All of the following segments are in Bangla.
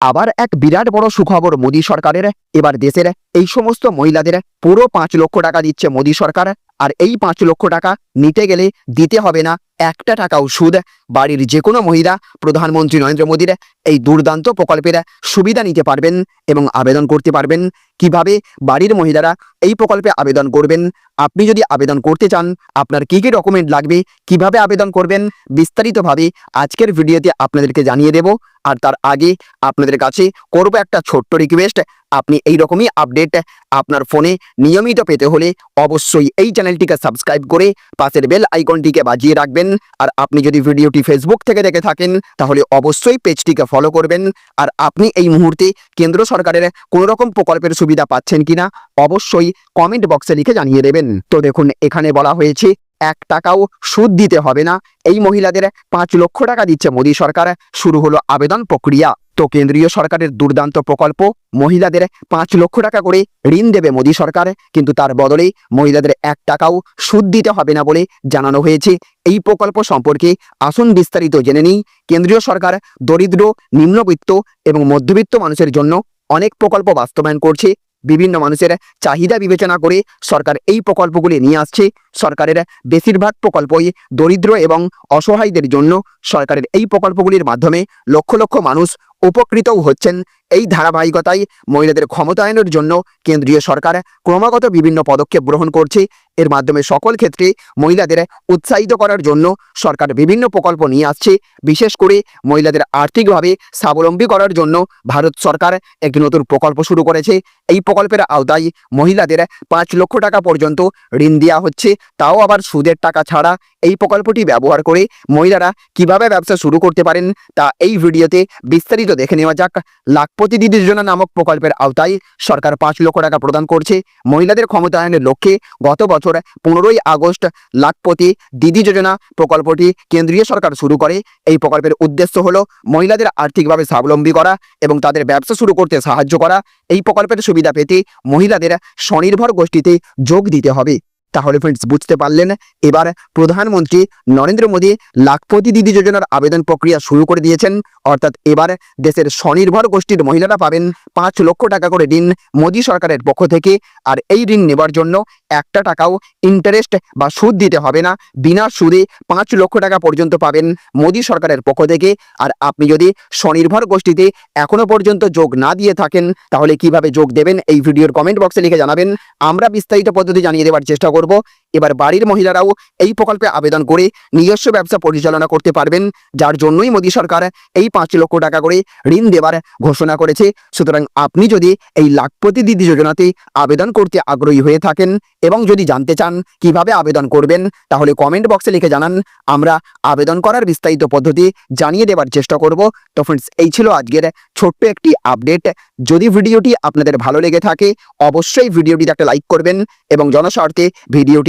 আবার এক বিরাট বড় সুখবর মোদী সরকারের, এবার দেশের এই সমস্ত মহিলাদের পুরো পাঁচ লক্ষ টাকা দিচ্ছে মোদী সরকার, আর এই পাঁচ লক্ষ টাকা নিতে গেলে দিতে হবে না। একটা টাকাও সুদ বাড়ির যে কোনো মহিলা, প্রধানমন্ত্রী নরেন্দ্র মোদীর এই দুর্দান্ত প্রকল্পের সুবিধা নিতে পারবেন এবং আবেদন করতে পারবেন। কীভাবে? বাড়ির মহিলারা এই প্রকল্পে আবেদন করবেন। আপনি যদি আবেদন করতে চান, আপনার কি কী ডকুমেন্ট লাগবে? কীভাবে আবেদন করবেন? বিস্তারিতভাবে আজকের ভিডিওতে আপনাদেরকে জানিয়ে দেব। আর তার আগে আপনাদের কাছে করব একটা ছোট্ট রিকোয়েস্ট আপনি এই রকমই আপডেট আপনার ফোনে নিয়মিত পেতে হলে অবশ্যই এই চ্যানেলটিকে সাবস্ক্রাইব করে পাশের বেল আইকনটিকে বাজিয়ে রাখবেন। আর আপনি যদি ভিডিওটি ফেসবুক থেকে দেখে থাকেন, তাহলে অবশ্যই পেজটিকে ফলো করবেন। আর আপনি এই মুহূর্তে কেন্দ্র সরকারের কোনো রকম প্রকল্পের সুবিধা পাচ্ছেন কিনা, অবশ্যই কমেন্ট বক্সে লিখে জানিয়ে দেবেন। তো দেখুন, এখানে বলা হয়েছে, এক টাকাও সুদ দিতে হবে না। এই মহিলাদের পাঁচ লক্ষ টাকা দিচ্ছে মোদী সরকার। শুরু হলো আবেদন প্রক্রিয়া। তো কেন্দ্রীয় সরকারের দুর্দান্ত প্রকল্প, মহিলাদের পাঁচ লক্ষ টাকা করে ঋণ দেবে মোদী সরকার, কিন্তু তার বদলে মহিলাদের এক টাকাও সুদ দিতে হবে না বলে জানানো হয়েছে। এই প্রকল্প সম্পর্কে আসুন বিস্তারিত জেনে নিই। কেন্দ্রীয় সরকার দরিদ্র, নিম্নবিত্ত এবং মধ্যবিত্ত মানুষের জন্য অনেক প্রকল্প বাস্তবায়ন করছে। বিভিন্ন মানুষের চাহিদা বিবেচনা করে সরকার এই প্রকল্পগুলি নিয়ে আসছে। সরকারের বেশিরভাগ প্রকল্পই দরিদ্র এবং অসহায়দের জন্য সরকারের এই প্রকল্পগুলির মাধ্যমে লক্ষ লক্ষ মানুষ উপকৃতও হচ্ছেন। এই ধারাবাহিকতায় মহিলাদের ক্ষমতায়নের জন্য কেন্দ্রীয় সরকার ক্রমাগত বিভিন্ন পদক্ষেপ গ্রহণ করছে। এর মাধ্যমে সকল ক্ষেত্রে মহিলাদের উৎসাহিত করার জন্য সরকার বিভিন্ন প্রকল্প নিয়ে আসছে। বিশেষ করে মহিলাদের আর্থিকভাবে স্বাবলম্বী করার জন্য ভারত সরকার একটি নতুন প্রকল্প শুরু করেছে। এই প্রকল্পের আওতায় মহিলাদের পাঁচ লক্ষ টাকা পর্যন্ত ঋণ দেওয়া হচ্ছে। তাও আবার সুদের টাকা ছাড়া এই প্রকল্পটি ব্যবহার করে মহিলারা কীভাবে ব্যবসা শুরু করতে পারেন তা এই ভিডিওতে বিস্তারিত দেখে নেওয়া যাক। লাখপতি দিদি যোজনা নামক প্রকল্পের আওতায় সরকার পাঁচ লক্ষ টাকা প্রদান করছে। মহিলাদের ক্ষমতায়নের লক্ষ্যে গত বছর পনেরোই আগস্ট লাখপতি দিদি যোজনা প্রকল্পটি কেন্দ্রীয় সরকার শুরু করে। এই প্রকল্পের উদ্দেশ্য হলো মহিলাদের আর্থিকভাবে স্বাবলম্বী করা এবং তাদের ব্যবসা শুরু করতে সাহায্য করা। এই প্রকল্পের সুবিধা পেতে মহিলাদের স্বনির্ভর গোষ্ঠীতে যোগ দিতে হবে। তাহলে ফ্রেন্ডস বুঝতে পারলেন? এবার প্রধানমন্ত্রী নরেন্দ্র মোদী লাখপতি দিদি যোজনার আবেদন প্রক্রিয়া শুরু করে দিয়েছেন। অর্থাৎ এবার দেশের স্বনির্ভর গোষ্ঠীর মহিলারা পাবেন পাঁচ লক্ষ টাকা করে ঋণ মোদী সরকারের পক্ষ থেকে। আর এই ঋণ নেবার জন্য একটা টাকাও ইন্টারেস্ট বা সুদ দিতে হবে না। বিনা সুদে পাঁচ লক্ষ টাকা পর্যন্ত পাবেন মোদী সরকারের পক্ষ থেকে। আর আপনি যদি স্বনির্ভর গোষ্ঠীতে এখনও পর্যন্ত যোগ না দিয়ে থাকেন, তাহলে কীভাবে যোগ দেবেন এই ভিডিওর কমেন্ট বক্সে লিখে জানাবেন। আমরা বিস্তারিত পদ্ধতি জানিয়ে দেওয়ার চেষ্টা করব। এবার বাড়ির মহিলারাও এই প্রকল্পে আবেদন করে নিজস্ব ব্যবসা পরিচালনা করতে পারবেন, যার জন্যই মোদী সরকার এই পাঁচ লক্ষ টাকা করে ঋণ দেবার ঘোষণা করেছে। সুতরাং আপনি যদি এই লাখপতি দিদি যোজনাতে আবেদন করতে আগ্রহী হয়ে থাকেন এবং যদি জানতে চান কীভাবে আবেদন করবেন, তাহলে কমেন্ট বক্সে লিখে জানান। আমরা আবেদন করার বিস্তারিত পদ্ধতি জানিয়ে দেবার চেষ্টা করব। তো ফ্রেন্ডস এই ছিল আজকের ছোট্ট একটি আপডেট যদি ভিডিওটি আপনাদের ভালো লেগে থাকে, অবশ্যই ভিডিওটিতে একটা লাইক করবেন এবং জনস্বার্থে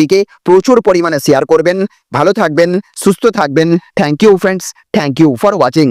ভিডিওটিকে প্রচুর পরিমাণে শেয়ার করবেন। ভালো থাকবেন, সুস্থ থাকবেন। Thank you friends thank you for watching